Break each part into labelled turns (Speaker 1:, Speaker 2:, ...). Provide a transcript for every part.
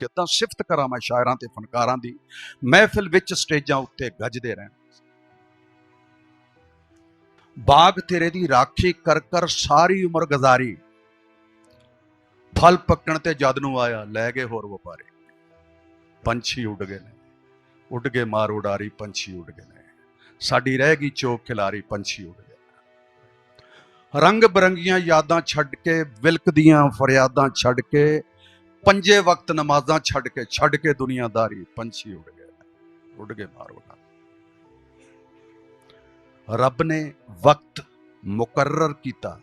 Speaker 1: ਕਿੱਦਾਂ ਸਿਫਤ ਕਰਾਂ ਮੈਂ ਸ਼ਾਇਰਾਂ ਤੇ ਫਨਕਾਰਾਂ ਦੀ? ਮਹਿਫਿਲ ਵਿੱਚ ਸਟੇਜਾਂ ਉੱਤੇ ਗੱਜਦੇ ਰਹਿਣ। ਬਾਗ ਤੇਰੇ ਦੀ ਰਾਖੀ ਕਰ ਕਰ ਸਾਰੀ ਉਮਰ ਗੁਜ਼ਾਰੀ। ਫਲ ਪੱਕਣ ਤੇ ਜਦ ਨੂੰ ਆਇਆ, ਲੈ ਗਏ ਹੋਰ ਵਪਾਰੇ। ਪੰਛੀ ਉੱਡ ਗਏ ਨੇ। ਉੱਡ ਗਏ ਮਾਰ ਉਡਾਰੀ, ਪੰਛੀ ਉੱਡ ਗਏ ਨੇ। ਸਾਡੀ ਰਹਿ ਗਈ ਚੋਕ ਖਿਲਾਰੀ, ਪੰਛੀ ਉੱਡ ਗਏ ਰੰਗ ਬਰੰਗੀਆਂ ਯਾਦਾਂ ਛੱਡ ਕੇ ਵਿਲਕਦੀਆਂ ਫਰਿਆਦਾਂ ਛੱਡ ਕੇ ਪੰਜੇ ਵਕਤ ਨਮਾਜ਼ਾਂ ਛੱਡ ਕੇ ਛੱਡ ਕੇ ਦੁਨੀਆਦਾਰੀ, ਪੰਛੀ ਉੱਡ ਗਿਆ ਉੱਡ ਗਏ ਮਾਰ ਉਡਾਰੀ ਰੱਬ ਨੇ ਵਕਤ ਮੁਕਰਰ ਕੀਤਾ।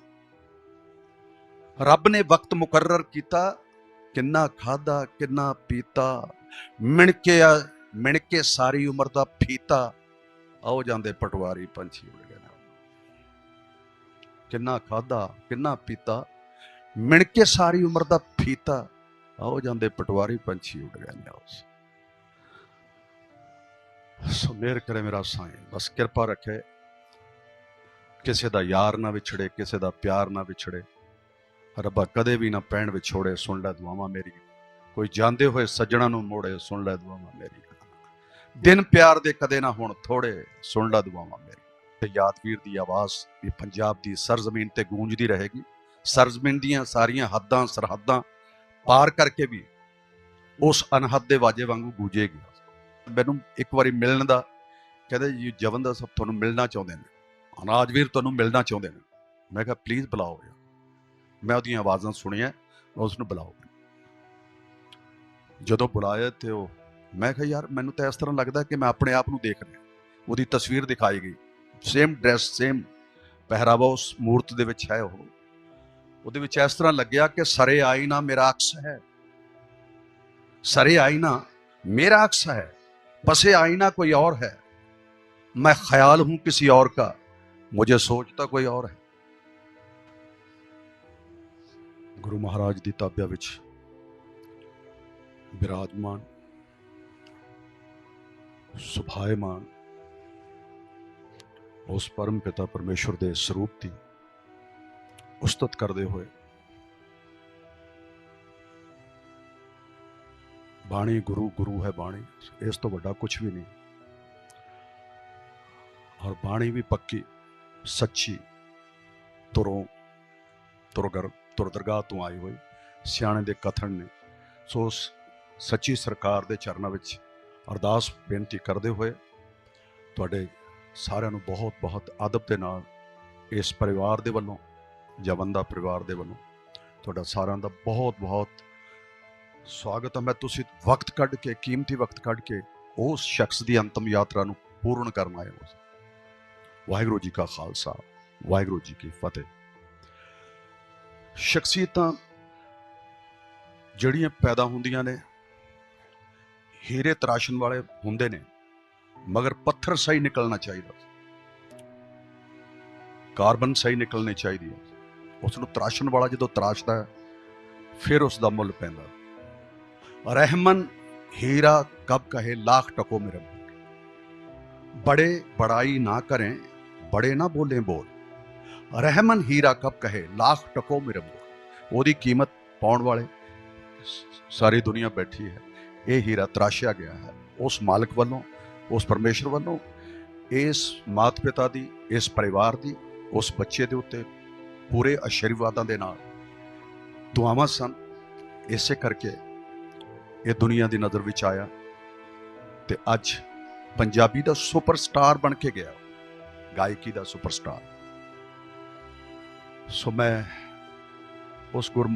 Speaker 1: ਰੱਬ ਨੇ ਵਕਤ ਮੁਕਰਰ ਕੀਤਾ, ਕਿੰਨਾ ਖਾਦਾ ਕਿੰਨਾ ਪੀਤਾ, ਮਿਣਕੇ ਮਿਣਕੇ ਸਾਰੀ ਉਮਰ ਦਾ ਫੀਤਾ, ਆਓ ਜਾਂਦੇ ਪਟਵਾਰੀ, ਪੰਛੀ ਉੱਡ ਗਏ ਕਿੰਨਾ ਖਾਦਾ ਕਿੰਨਾ ਪੀਤਾ ਮਿਣ ਕੇ ਸਾਰੀ ਉਮਰ ਦਾ ਫੀਤਾ ਆਓ ਜਾਂਦੇ ਪਟਵਾਰੀ ਪੰਛੀ ਉੱਡ ਗਏ ਨੇ ਸੋ ਮੇਰ ਕਰੇ ਮੇਰਾ ਸਾਈਂ, ਬਸ ਕਿਰਪਾ ਰੱਖੇ। ਕਿਸੇ ਦਾ ਯਾਰ ਨਾ ਵਿਛੜੇ, ਕਿਸੇ ਦਾ ਪਿਆਰ ਨਾ ਵਿਛੜੇ। ਰੱਬਾ ਕਦੇ ਵੀ ਨਾ ਪੈਣ ਵਿਛੋੜੇ, ਸੁਣ ਲੈ ਦੁਆਵਾਂ ਮੇਰੀ। ਕੋਈ ਜਾਂਦੇ ਹੋਏ ਸੱਜਣਾ ਨੂੰ ਮੋੜੇ, ਸੁਣ ਲੈ ਦੁਆਵਾਂ ਮੇਰੀ। ਦਿਨ ਪਿਆਰ ਦੇ ਕਦੇ ਨਾ ਹੁਣ ਥੋੜੇ, ਸੁਣ ਲੈ ਦੁਆਵਾਂ ਮੇਰੀ। ਤੇ ਯਾਦਵੀਰ ਦੀ ਆਵਾਜ਼ ਇਹ ਪੰਜਾਬ ਦੀ ਸਰਜ਼ਮੀਨ ਤੇ ਗੂੰਜਦੀ ਰਹੇਗੀ। ਸਰਜ਼ਮੀਨ ਦੀਆਂ ਸਾਰੀਆਂ ਹੱਦਾਂ, ਸਰਹੱਦਾਂ ਪਾਰ ਕਰਕੇ ਵੀ ਉਸ ਅਨਹਦ ਦੇ ਵਾਜੇ ਵਾਂਗੂ ਗੂੰਜੇਗੀ। ਮੈਨੂੰ ਇੱਕ ਵਾਰੀ ਮਿਲਣ ਦਾ, ਕਹਿੰਦੇ ਜੀ ਜਵੰਦਾ ਸਭ ਤੁਹਾਨੂੰ ਮਿਲਣਾ ਚਾਹੁੰਦੇ ਨੇ। ਅਨਾਜਵੀਰ ਤੁਹਾਨੂੰ ਮਿਲਣਾ ਚਾਹੁੰਦੇ ਨੇ। ਮੈਂ ਕਿਹਾ ਪਲੀਜ਼ ਬੁਲਾਓ ਯਾਰ। ਮੈਂ ਉਹਦੀਆਂ ਆਵਾਜ਼ਾਂ ਸੁਣੀਆਂ ਉਸ ਨੂੰ ਬੁਲਾਓ। ਜਦੋਂ ਬੁਲਾਇਆ ਤੇ ਉਹ, ਮੈਂ ਕਿਹਾ, ਯਾਰ, ਮੈਨੂੰ ਤਾਂ ਇਸ ਤਰ੍ਹਾਂ ਲੱਗਦਾ ਕਿ ਮੈਂ ਆਪਣੇ ਆਪ ਨੂੰ ਦੇਖ ਰਿਹਾ। ਉਹਦੀ ਤਸਵੀਰ ਦਿਖਾਈ ਗਈ। ਸੇਮ ਡਰੈਸ ਸੇਮ ਪਹਿਰਾਵਾ ਉਸ ਮੂਰਤ ਦੇ ਵਿੱਚ ਹੈ ਉਹ। ਉਹਦੇ ਵਿੱਚ ਇਸ ਤਰ੍ਹਾਂ ਲੱਗਿਆ ਕਿ ਸਰੇ ਆਈਨਾ ਮੇਰਾ ਅਕਸ ਹੈ। ਸਰੇ ਆਈ ਨਾ ਮੇਰਾ ਅਕਸ ਹੈ। पसे आईना कोई और है मैं ख्याल हूं किसी और का मुझे सोचता ਕੋਈ ਔਰ ਹੈ। ਗੁਰੂ ਮਹਾਰਾਜ ਦੀ ਤਾਬਿਆ ਵਿੱਚ ਬਿਰਾਜਮਾਨ ਸੁਭਾਇਮਾਨ ਉਸ ਪਰਮ ਪਿਤਾ ਪਰਮੇਸ਼ਰ ਦੇ ਸਰੂਪ ਦੀ ਉਸਤਤ ਕਰਦੇ ਹੋਏ। ਬਾਣੀ ਗੁਰੂ ਗੁਰੂ ਹੈ ਬਾਣੀ, ਇਸ ਤੋਂ ਵੱਡਾ ਕੁਝ ਵੀ ਨਹੀਂ। ਔਰ ਬਾਣੀ ਵੀ ਪੱਕੀ, ਸੱਚੀ, ਤੁਰੋਂ, ਤੁਰਗਰ ਤੁਰ ਤੋਂ ਆਈ ਹੋਈ, ਸਿਆਣੇ ਦੇ ਕਥਨ ਨੇ। ਸੋ ਸੱਚੀ ਸਰਕਾਰ ਦੇ ਚਰਨਾਂ ਵਿੱਚ ਅਰਦਾਸ ਬੇਨਤੀ ਕਰਦੇ ਹੋਏ, ਤੁਹਾਡੇ ਸਾਰਿਆਂ ਨੂੰ ਬਹੁਤ ਬਹੁਤ ਅਦਬ ਦੇ ਨਾਲ ਇਸ ਪਰਿਵਾਰ ਦੇ ਵੱਲੋਂ ਜਵੰਦਾ ਪਰਿਵਾਰ ਦੇ ਵੱਲੋਂ। ਤੁਹਾਡਾ ਸਾਰਿਆਂ ਦਾ ਬਹੁਤ ਬਹੁਤ ਸਵਾਗਤ ਹੈ। ਮੈਂ ਤੁਸੀਂ ਵਕਤ ਕੱਢ ਕੇ, ਕੀਮਤੀ ਵਕਤ ਕੱਢ ਕੇ ਉਸ ਸ਼ਖਸ ਦੀ ਅੰਤਮ ਯਾਤਰਾ ਨੂੰ ਪੂਰਨ ਕਰਨ ਆਏ ਹੋ। ਵਾਹਿਗੁਰੂ ਜੀ ਕਾ ਖਾਲਸਾ, ਵਾਹਿਗੁਰੂ ਜੀ ਕੀ ਫਤਿਹ। ਸ਼ਖਸੀਅਤਾਂ ਜਿਹੜੀਆਂ ਪੈਦਾ ਹੁੰਦੀਆਂ ਨੇ, ਹੀਰੇ ਤਰਾਸ਼ਣ ਵਾਲੇ ਹੁੰਦੇ ਨੇ, ਮਗਰ ਪੱਥਰ ਸਹੀ ਨਿਕਲਣਾ ਚਾਹੀਦਾ। ਕਾਰਬਨ ਸਹੀ ਨਿਕਲਣੀ ਚਾਹੀਦੀ ਹੈ ਉਸ ਨੂੰ ਤਰਾਸ਼ਣ ਵਾਲਾ ਜਦੋਂ ਤਰਾਸ਼ਦਾ ਫਿਰ ਉਸ ਦਾ ਮੁੱਲ ਪੈਂਦਾ। ਰਹਿਮਨ ਹੀਰਾ ਕਬ ਕਹੇ, ਲੱਖ ਟਕੋ ਮੇਰੇ ਮੁਖ ਬੜੇ ਬੜਾਈ ਨਾ ਕरें ਬੜੇ ਨਾ ਬੋਲੇ ਬੋਲ। ਰਹਿਮਨ ਹੀਰਾ ਕਬ ਕਹੇ, ਲੱਖ ਟਕੋ ਮੇਰੇ ਮੁਖ ਉਹਦੀ ਕੀਮਤ ਪਾਉਣ ਵਾਲੇ ਸਾਰੀ ਦੁਨੀਆ ਬੈਠੀ ਹੈ। ਇਹ ਹੀਰਾ ਤਰਾਸ਼ਿਆ ਗਿਆ ਹੈ। ਉਸ ਮਾਲਕ ਵੱਲੋਂ, ਉਸ ਪਰਮੇਸ਼ਰ ਵੱਲੋਂ, ਇਸ ਮਾਤ ਪਿਤਾ ਦੀ, ਇਸ ਪਰਿਵਾਰ ਦੀ, ਉਸ ਬੱਚੇ ਦੇ ਉੱਤੇ ਪੂਰੇ ਆਸ਼ੀਰਵਾਦਾਂ ਦੇ ਨਾਲ। ਦੁਆਵਾਂ ਸਨ। ਇਸੇ ਕਰਕੇ ਇਹ ਦੁਨੀਆ ਦੀ ਨਜ਼ਰ ਵਿੱਚ ਆਇਆ ਤੇ ਅੱਜ ਪੰਜਾਬੀ ਦਾ ਸੁਪਰਸਟਾਰ ਬਣ ਕੇ ਗਿਆ, ਗਾਇਕੀ ਦਾ ਸੁਪਰਸਟਾਰ। ਸੋ ਮੈਂ ਉਸ ਗੁਰ,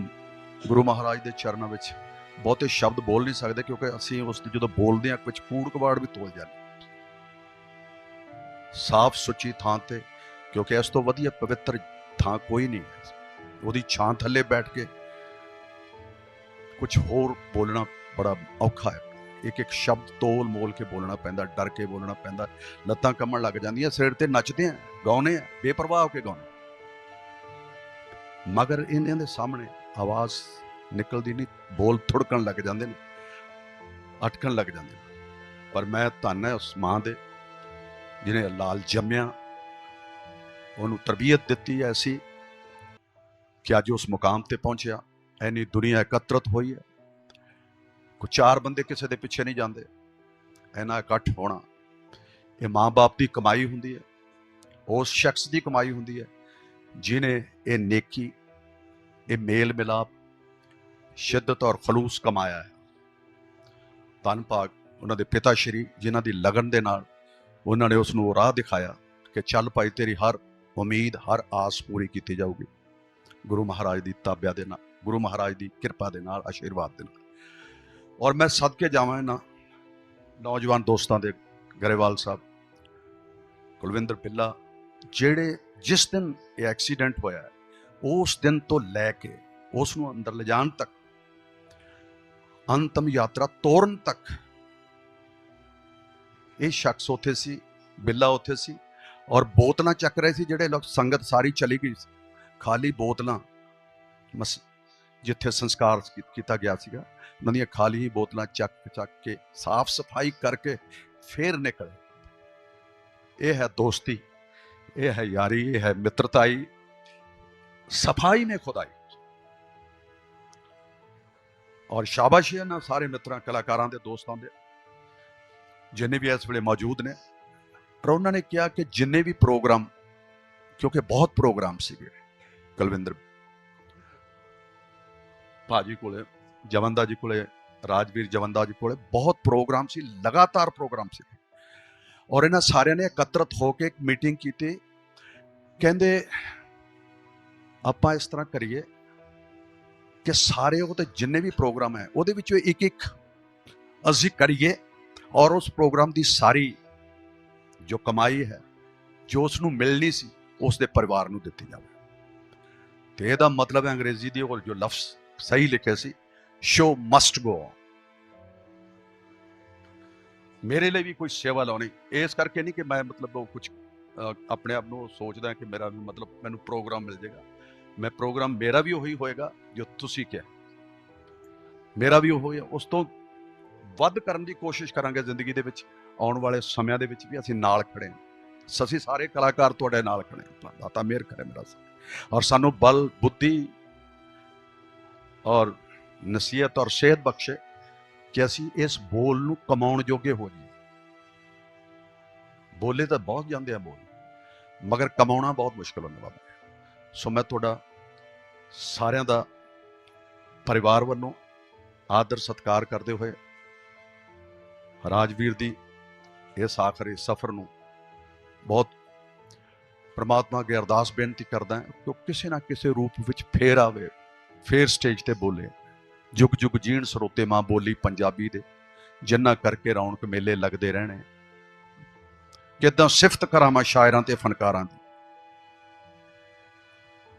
Speaker 1: ਗੁਰੂ ਮਹਾਰਾਜ ਦੇ ਚਰਨਾਂ ਵਿੱਚ ਬਹੁਤੇ ਸ਼ਬਦ ਬੋਲ ਨਹੀਂ ਸਕਦੇ ਕਿਉਂਕਿ ਅਸੀਂ ਉਸ ਜਦੋਂ ਬੋਲਦੇ ਹਾਂ ਕੁਝ ਕੂੜ ਕਵਾੜ ਵੀ ਤੋਲ ਜਾਂਦੇ। ਸਾਫ਼ ਸੁੱਚੀ ਥਾਂ ਤੇ, ਕਿਉਂਕਿ ਇਸ ਤੋਂ ਵਧੀਆ ਪਵਿੱਤਰ ਥਾਂ ਕੋਈ ਨਹੀਂ ਹੈ। ਉਹਦੀ ਛਾਂ ਥੱਲੇ ਬੈਠ ਕੇ ਕੁਝ ਹੋਰ ਬੋਲਣਾ ਬੜਾ ਔਖਾ ਹੈ। ਇੱਕ ਇੱਕ ਸ਼ਬਦ ਤੋਲ ਮੋਲ ਕੇ ਬੋਲਣਾ ਪੈਂਦਾ, ਡਰ ਕੇ ਬੋਲਣਾ ਪੈਂਦਾ, ਲੱਤਾਂ ਕੰਮਣ ਲੱਗ ਜਾਂਦੀਆਂ, ਸਿਰ ਤੇ ਨੱਚਦੇ ਆ ਗਾਉਨੇ ਆ, ਬੇਪਰਵਾਹ ਹੋ ਕੇ ਗਾਉਨੇ ਮਗਰ ਇਹਨਾਂ ਦੇ ਸਾਹਮਣੇ ਆਵਾਜ਼ ਨਿਕਲਦੀ ਨਹੀਂ, ਬੋਲ ਥੁੜਕਣ ਲੱਗ ਜਾਂਦੇ ਨੇ, ਅਟਕਣ ਲੱਗ ਜਾਂਦੇ ਨੇ। ਪਰ ਮੈਂ ਧੰਨ ਹੈ ਉਸ ਮਾਂ ਦੇ, ਜਿਹਨੇ ਲਾਲ ਜੰਮਿਆ ਉਹਨੂੰ ਤਰਬੀਅਤ ਦਿੱਤੀ ਐਸੀ ਕਿ ਅੱਜ ਉਸ ਮੁਕਾਮ ਤੇ ਪਹੁੰਚਿਆ। ਐਨੀ ਦੁਨੀਆ ਇਕੱਤਰਤ ਹੋਈ ਹੈ ਕੋ ਚਾਰ ਬੰਦੇ ਕਿਸੇ ਦੇ ਪਿੱਛੇ ਨਹੀਂ ਜਾਂਦੇ। ਇਹਨਾਂ ਇਕੱਠ ਹੋਣਾ, ਇਹ ਮਾਂ-ਬਾਪ ਦੀ ਕਮਾਈ ਹੁੰਦੀ ਹੈ ਉਸ ਸ਼ਖਸ ਦੀ ਕਮਾਈ ਹੁੰਦੀ ਹੈ ਜਿਨੇ ਇਹ ਨੇਕੀ, ਇਹ ਮੇਲ ਮਿਲਾਪ ਸ਼ਿੱਦਤ ਔਰ ਖਲੂਸ ਕਮਾਇਆ ਹੈ ਧੰਨ ਭਾਗ ਉਹਨਾਂ ਦੇ ਪਿਤਾ ਸ਼੍ਰੀ, ਜਿਨ੍ਹਾਂ ਦੀ ਲਗਨ ਦੇ ਨਾਲ ਉਹਨਾਂ ਨੇ ਉਸ ਨੂੰ ਉਹ ਰਾਹ ਦਿਖਾਇਆ ਕਿ ਚੱਲ ਭਾਈ ਤੇਰੀ ਹਰ ਉਮੀਦ ਹਰ ਆਸ ਪੂਰੀ ਕੀਤੀ ਜਾਊਗੀ। ਗੁਰੂ ਮਹਾਰਾਜ ਦੀ ਤਾਬਿਆ ਦੇ ਨਾਲ, ਗੁਰੂ ਮਹਾਰਾਜ ਦੀ ਕਿਰਪਾ ਦੇ ਨਾਲ, ਆਸ਼ੀਰਵਾਦ ਦੇ ਨਾਲ। ਔਰ ਮੈਂ ਸਦਕੇ ਜਾਵਾਂ ਨਾ ਨੌਜਵਾਨ ਦੋਸਤਾਂ ਦੇ ਗਰੇਵਾਲ ਸਾਹਿਬ, ਕੁਲਵਿੰਦਰ ਪਿੱਲਾ, ਜਿਹੜੇ ਜਿਸ ਦਿਨ ਇਹ ਐਕਸੀਡੈਂਟ ਹੋਇਆ, ਉਸ ਦਿਨ ਤੋਂ ਲੈ ਕੇ ਉਸ ਨੂੰ ਅੰਦਰ ਲਿਜਾਣ ਤੱਕ, ਅੰਤਮ ਯਾਤਰਾ ਤੋਰਨ ਤੱਕ, ਇਹ ਸ਼ਖਸ ਉੱਥੇ ਸੀ, ਬਿੱਲਾ ਉੱਥੇ ਸੀ ਔਰ ਬੋਤਲਾਂ ਚੱਕ ਰਹੇ ਸੀ ਜਿਹੜੇ ਲੋਕ ਸੰਗਤ ਸਾਰੀ ਚਲੀ ਗਈ ਸੀ। ਖਾਲੀ ਬੋਤਲਾਂ ਮਸ ਜਿੱਥੇ ਸੰਸਕਾਰ ਕੀਤਾ ਗਿਆ ਸੀਗਾ, ਉਹਨਾਂ ਦੀਆਂ ਖਾਲੀ ਬੋਤਲਾਂ ਚੱਕ ਚੱਕ ਕੇ ਸਾਫ਼ ਸਫ਼ਾਈ ਕਰਕੇ ਫੇਰ ਨਿਕਲੇ। ਇਹ ਹੈ ਦੋਸਤੀ, ਇਹ ਹੈ ਯਾਰੀ, ਇਹ ਹੈ ਮਿੱਤਰਤਾਈ, ਸਫ਼ਾਈ ਨੇ ਖੁਦਾਈ। ਔਰ ਸ਼ਾਬਾਸ਼ ਇਹਨਾਂ ਸਾਰੇ ਮਿੱਤਰਾਂ, ਕਲਾਕਾਰਾਂ ਦੇ, ਦੋਸਤਾਂ ਦੇ, ਜਿੰਨੇ ਵੀ ਇਸ ਵੇਲੇ ਮੌਜੂਦ ਨੇ। ਪਰ ਉਹਨਾਂ ਨੇ ਕਿਹਾ ਕਿ ਜਿੰਨੇ ਵੀ ਪ੍ਰੋਗਰਾਮ, ਕਿਉਂਕਿ ਬਹੁਤ ਪ੍ਰੋਗਰਾਮ ਸੀਗੇ, ਕੁਲਵਿੰਦਰ ਭਾਜੀ ਕੋਲੇ, ਜਵੰਦਾ ਜੀ ਕੋਲੇ, ਰਾਜਵੀਰ ਜਵੰਦਾ ਜੀ ਕੋਲੇ ਬਹੁਤ ਪ੍ਰੋਗਰਾਮ ਸੀ, ਲਗਾਤਾਰ ਪ੍ਰੋਗਰਾਮ ਸੀ। ਔਰ ਇਹਨਾਂ ਸਾਰਿਆਂ ਨੇ ਇਕੱਤਰਤ ਹੋ ਕੇ ਇੱਕ ਮੀਟਿੰਗ ਕੀਤੀ। ਕਹਿੰਦੇ, ਆਪਾਂ ਇਸ ਤਰ੍ਹਾਂ ਕਰੀਏ ਕਿ ਸਾਰੇ ਉਹਦੇ ਜਿੰਨੇ ਵੀ ਪ੍ਰੋਗਰਾਮ ਹੈ, ਉਹਦੇ ਵਿੱਚੋਂ ਇੱਕ ਇੱਕ ਅਸੀਂ ਕਰੀਏ ਔਰ ਉਸ ਪ੍ਰੋਗਰਾਮ ਦੀ ਸਾਰੀ ਜੋ ਕਮਾਈ ਹੈ, ਜੋ ਉਸ ਨੂੰ ਮਿਲਣੀ ਸੀ ਉਸ ਦੇ ਪਰਿਵਾਰ ਨੂੰ ਦਿੱਤੀ ਜਾਵੇ। ਤੇ ਇਹਦਾ ਮਤਲਬ ਹੈ ਅੰਗਰੇਜ਼ੀ ਦੀ ਉਹ ਜੋ ਲਫ਼ਜ਼ ਸਹੀ ਲਿਖਿਆ ਸੀ ਸ਼ੋ ਮਸਟ ਗੋ ਮੇਰੇ ਲਈ ਵੀ ਕੋਈ ਸੇਵਾ ਲਾਉਣੀ, ਇਸ ਕਰਕੇ ਨਹੀਂ ਕਿ ਮੈਂ ਮਤਲਬ ਉਹ ਕੁਝ ਆਪਣੇ ਆਪ ਨੂੰ ਸੋਚਦਾ ਕਿ ਮੇਰਾ ਵੀ ਮਤਲਬ ਮੈਨੂੰ ਪ੍ਰੋਗਰਾਮ ਮਿਲ ਜਾਏਗਾ। ਮੈਂ ਪ੍ਰੋਗਰਾਮ ਮੇਰਾ ਵੀ ਉਹੀ ਹੋਏਗਾ ਜੋ ਤੁਸੀਂ ਕਿਹਾ। ਮੇਰਾ ਵੀ ਉਹ ਹੋਇਆ ਉਸ ਤੋਂ ਵੱਧ ਕਰਨ ਦੀ ਕੋਸ਼ਿਸ਼ ਕਰਾਂਗੇ ਜ਼ਿੰਦਗੀ ਦੇ ਵਿੱਚ। ਆਉਣ ਵਾਲੇ ਸਮਿਆਂ ਦੇ ਵਿੱਚ ਵੀ ਅਸੀਂ ਨਾਲ ਖੜੇ ਹਾਂ। ਅਸੀਂ ਸਾਰੇ ਕਲਾਕਾਰ ਤੁਹਾਡੇ ਨਾਲ ਖੜੇ ਹਾਂ। ਦਾਤਾ ਮਿਹਰ ਕਰੇ ਮੇਰਾ ਔਰ ਸਾਨੂੰ ਬਲ, ਬੁੱਧੀ ਔਰ ਨਸੀਹਤ ਔਰ ਸਿਹਤ ਬਖਸ਼ੇ ਕਿ ਅਸੀਂ ਇਸ ਬੋਲ ਨੂੰ ਕਮਾਉਣ ਜੋਗੇ ਹੋ ਜਾਈਏ। ਬੋਲੇ ਤਾਂ ਬਹੁਤ ਜਾਂਦੇ ਆ ਬੋਲ, ਮਗਰ ਕਮਾਉਣਾ ਬਹੁਤ ਮੁਸ਼ਕਲ ਹੁੰਦਾ ਬਾਬਾ ਸੋ ਮੈਂ ਤੁਹਾਡਾ ਸਾਰਿਆਂ ਦਾ ਪਰਿਵਾਰ ਵੱਲੋਂ ਆਦਰ ਸਤਿਕਾਰ ਕਰਦੇ ਹੋਏ ਰਾਜਵੀਰ ਦੀ ਇਸ ਆਖਰੀ ਸਫ਼ਰ ਨੂੰ ਬਹੁਤ ਪ੍ਰਮਾਤਮਾ ਅੱਗੇ ਅਰਦਾਸ ਬੇਨਤੀ ਕਰਦਾ ਹਾਂ ਕਿ ਉਹ ਕਿਸੇ ਨਾ ਕਿਸੇ ਰੂਪ ਵਿੱਚ ਫੇਰ ਆਵੇ, ਫੇਰ ਸਟੇਜ ਤੇ ਬੋਲੇ। ਜੁਗ ਜੁਗ ਜੀਣ ਸਰੋਤੇ ਮਾਂ ਬੋਲੀ ਪੰਜਾਬੀ ਦੇ, ਜਿੰਨਾ ਕਰਕੇ ਰੌਣਕ ਮੇਲੇ ਲੱਗਦੇ ਰਹਿਣੇ। ਕਿਦਾਂ ਸਿਫਤ ਕਰਾਂ ਮੈਂ ਸ਼ਾਇਰਾਂ ਤੇ ਫਨਕਾਰਾਂ ਦੀ।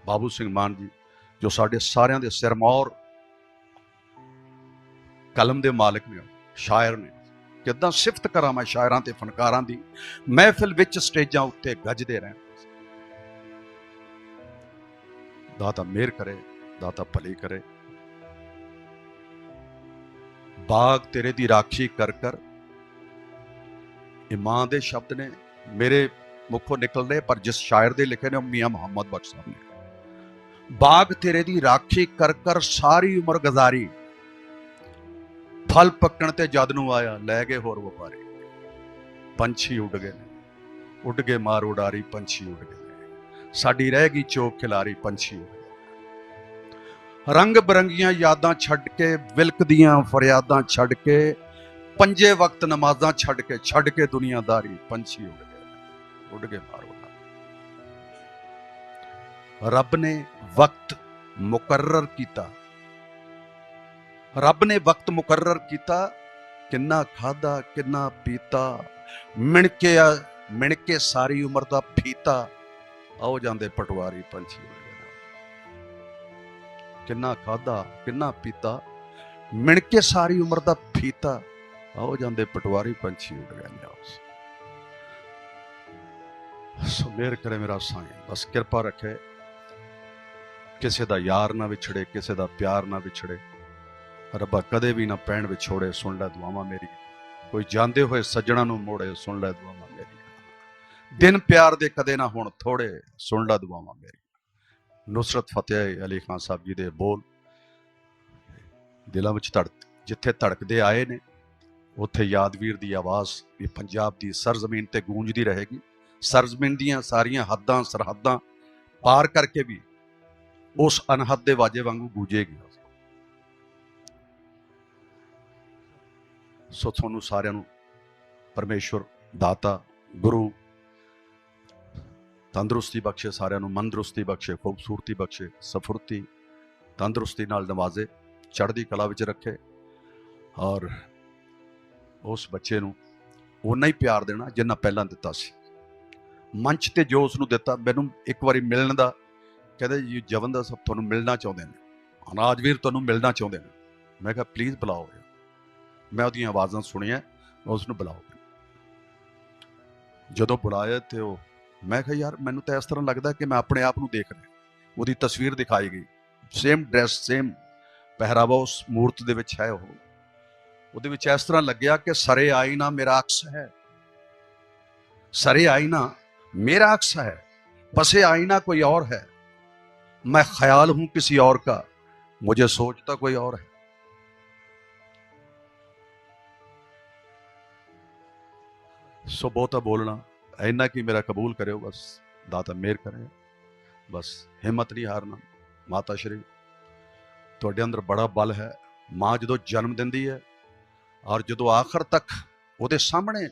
Speaker 1: ਬਾਬੂ ਸਿੰਘ ਮਾਨ ਜੀ, ਜੋ ਸਾਡੇ ਸਾਰਿਆਂ ਦੇ ਸਿਰਮੌਰ ਕਲਮ ਦੇ ਮਾਲਕ ਨੇ, ਸ਼ਾਇਰ ਨੇ ਕਿੱਦਾਂ ਸਿਫਤ ਕਰਾਂ ਮੈਂ ਸ਼ਾਇਰਾਂ ਤੇ ਫਨਕਾਰਾਂ ਦੀ, ਮਹਿਫਿਲ ਵਿੱਚ ਸਟੇਜਾਂ ਉੱਤੇ ਗੱਜਦੇ ਰਹਿਣ। ਦਾਤਾ ਮਿਹਰ ਕਰੇ ਦਾਤਾ ਭਲੀ ਕਰੇ। ਬਾਗ ਤੇਰੇ ਦੀ ਰਾਖੀ ਕਰ ਕਰ। ਇਹ ਦੇ ਸ਼ਬਦ ਨੇ ਮੇਰੇ ਮੁਖੋਂ ਨਿਕਲਦੇ ਪਰ ਜਿਸ ਸ਼ਾਇਰ ਦੇ ਲਿਖੇ ਨੇ ਉਹ ਮੀਆਂ ਮੁਹੰਮਦ ਬਖਸ਼ ਸਾਹਿਬ ਨੇ। ਬਾਗ ਤੇਰੇ ਦੀ ਰਾਖੀ ਕਰ ਕਰ, ਸਾਰੀ ਉਮਰ ਗੁਜ਼ਾਰੀ। ਫਲ ਪੱਕਣ ਤੇ ਜਦ ਨੂੰ ਆਇਆ, ਲੈ ਗਏ ਹੋਰ ਵਪਾਰੀ। ਪੰਛੀ ਉੱਡ ਗਏ ਨੇ। ਉੱਡ ਗਏ ਮਾਰ ਉਡਾਰੀ, ਪੰਛੀ ਉੱਡ ਗਏ ਨੇ। ਸਾਡੀ ਰਹਿ ਗਈ ਚੋਕ ਖਿਲਾਰੀ, ਪੰਛੀ ਉੱਡ ਗਏ ਰੰਗ ਬਰੰਗੀਆਂ ਯਾਦਾਂ ਛੱਡ ਕੇ ਵਿਲਕਦੀਆਂ ਫਰਿਆਦਾਂ ਛੱਡ ਕੇ, ਪੰਜੇ ਵਕਤ ਨਮਾਜ਼ਾਂ ਛੱਡ ਕੇ ਛੱਡ ਕੇ ਦੁਨੀਆਦਾਰੀ, ਪੰਛੀ ਉੱਡ ਗਏ ਉੱਡ ਗਏ ਮਾਰ ਉਡਾਰੀ। ਰੱਬ ਨੇ ਵਕਤ ਮੁਕਰਰ ਕੀਤਾ। ਰੱਬ ਨੇ ਵਕਤ ਮੁਕਰਰ ਕੀਤਾ, ਕਿੰਨਾ ਖਾਦਾ ਕਿੰਨਾ ਪੀਤਾ ਮਿਣ ਕੇ ਆ ਮਿਣ ਕੇ ਸਾਰੀ ਉਮਰ ਦਾ ਫੀਤਾ, ਆਓ ਜਾਂਦੇ ਪਟਵਾਰੀ ਪੰਛੀ ਕਿੰਨਾ ਖਾਦਾ ਕਿੰਨਾ ਪੀਤਾ ਮਿਣ ਕੇ ਸਾਰੀ ਉਮਰ ਦਾ ਫੀਤਾ, ਆਓ ਜਾਂਦੇ ਪਟਵਾਰੀ ਪੰਛੀ ਉੱਡ ਗਏ ਸੋ ਮੇਰ ਕਰੇ ਮੇਰਾ ਸਾਈਂ, ਬਸ ਕਿਰਪਾ ਰੱਖੇ, ਕਿਸੇ ਦਾ ਯਾਰ ਨਾ ਵਿਛੜੇ, ਕਿਸੇ ਦਾ ਪਿਆਰ ਨਾ ਵਿਛੜੇ। ਰੱਬਾ ਕਦੇ ਵੀ ਨਾ ਪੈਣ ਵਿਛੋੜੇ ਸੁਣ ਲੈ ਦੁਆਵਾਂ ਮੇਰੀਆਂ ਕੋਈ ਜਾਂਦੇ ਹੋਏ ਸੱਜਣਾ ਨੂੰ ਮੋੜੇ, ਸੁਣ ਲੈ ਦੁਆਵਾਂ ਮੇਰੀਆਂ ਦਿਨ ਪਿਆਰ ਦੇ ਕਦੇ ਨਾ ਹੁਣ ਥੋੜੇ, ਸੁਣ ਲੈ ਦੁਆਵਾਂ ਮੇਰੀਆਂ ਨੁਸਰਤ ਫਤਿਹ ਅਲੀ ਖਾਨ ਸਾਹਿਬ ਜੀ ਦੇ ਬੋਲ। ਦਿਲਾਂ ਵਿੱਚ ਧੜ, ਜਿੱਥੇ ਧੜਕਦੇ ਆਏ ਨੇ, ਉੱਥੇ ਯਾਦਵੀਰ ਦੀ ਆਵਾਜ਼, ਵੀ ਪੰਜਾਬ ਦੀ ਸਰਜ਼ਮੀਨ ਤੇ ਗੂੰਜਦੀ ਰਹੇਗੀ। ਸਰਜ਼ਮੀਨ ਦੀਆਂ ਸਾਰੀਆਂ ਹੱਦਾਂ, ਸਰਹੱਦਾਂ ਪਾਰ ਕਰਕੇ ਵੀ ਉਸ ਅਨਹਦ ਦੇ ਵਾਜੇ ਵਾਂਗੂ ਗੂੰਜੇਗੀ। ਸੋ ਤੁਹਾਨੂੰ ਸਾਰਿਆਂ ਨੂੰ ਪਰਮੇਸ਼ਵਰ ਦਾਤਾ, ਗੁਰੂ, ਤੰਦਰੁਸਤੀ ਬਖਸ਼ੇ, ਸਾਰਿਆਂ ਨੂੰ ਮਨਦਰੁਸਤੀ ਬਖਸ਼ੇ, ਖੂਬਸੂਰਤੀ ਬਖਸ਼ੇ, ਸਫੁਰਤੀ, ਤੰਦਰੁਸਤੀ ਨਾਲ ਨਵਾਜ਼ੇ, ਚੜ੍ਹਦੀ ਕਲਾ ਵਿੱਚ ਰੱਖੇ ਔਰ ਉਸ ਬੱਚੇ ਨੂੰ ਉਨਾ ਹੀ ਪਿਆਰ ਦੇਣਾ ਜਿੰਨਾ ਪਹਿਲਾਂ ਦਿੱਤਾ ਸੀ। ਮੰਚ ਤੇ ਜੋ ਉਸ ਨੂੰ ਦਿੱਤਾ, ਮੈਨੂੰ ਇੱਕ ਵਾਰੀ ਮਿਲਣ ਦਾ ਕਹਿੰਦੇ ਜੀ, ਜਵਨ ਦਾ ਸਭ ਤੁਹਾਨੂੰ ਮਿਲਣਾ ਚਾਹੁੰਦੇ ਨੇ। ਅਨਾਜਵੀਰ ਤੁਹਾਨੂੰ ਮਿਲਣਾ ਚਾਹੁੰਦੇ ਨੇ। ਮੈਂ ਕਿਹਾ ਪਲੀਜ਼ ਬੁਲਾਓ ਮੈਂ ਉਹਦੀਆਂ ਆਵਾਜ਼ਾਂ ਸੁਣੀਆਂ ਉਸ ਨੂੰ ਬੁਲਾਓ ਜਦੋਂ ਬੁਲਾਇਆ ਤੇ ਉਹ ਮੈਂ ਕਿਹਾ ਯਾਰ ਮੈਨੂੰ ਤਾਂ ਇਸ ਤਰ੍ਹਾਂ ਲੱਗਦਾ ਕਿ ਮੈਂ ਆਪਣੇ ਆਪ ਨੂੰ ਦੇਖ ਰਿਹਾ ਉਹਦੀ ਤਸਵੀਰ ਦਿਖਾਈ ਗਈ ਸੇਮ ਡਰੈਸ ਸੇਮ ਪਹਿਰਾਵਾ ਉਸ ਮੂਰਤ ਦੇ ਵਿੱਚ ਹੈ ਉਹ ਉਹਦੇ ਵਿੱਚ ਇਸ ਤਰ੍ਹਾਂ ਲੱਗਿਆ ਕਿ ਸਰੇ ਆਈਨਾ ਮੇਰਾ ਅਕਸ ਹੈ ਸਰੇ आईना मेरा अक्स है पसे आईना कोई और है मैं ख्याल हूं किसी और का मुझे सोचता कोई और है ਸੋ ਬਹੁਤਾ ਬੋਲਣਾ, ਇੰਨਾ ਕੀ ਮੇਰਾ ਕਬੂਲ ਕਰਿਓ, ਬਸ ਦਾਤਾ ਮਿਹਰ ਕਰੇ। ਬਸ ਹਿੰਮਤ ਨਹੀਂ ਹਾਰਨਾ, ਮਾਤਾ ਸ਼੍ਰੀ। ਤੁਹਾਡੇ ਅੰਦਰ ਬੜਾ ਬਲ ਹੈ। ਮਾਂ ਜਦੋਂ ਜਨਮ ਦਿੰਦੀ ਹੈ ਔਰ ਜਦੋਂ ਆਖਰ ਤੱਕ ਉਹਦੇ ਸਾਹਮਣੇ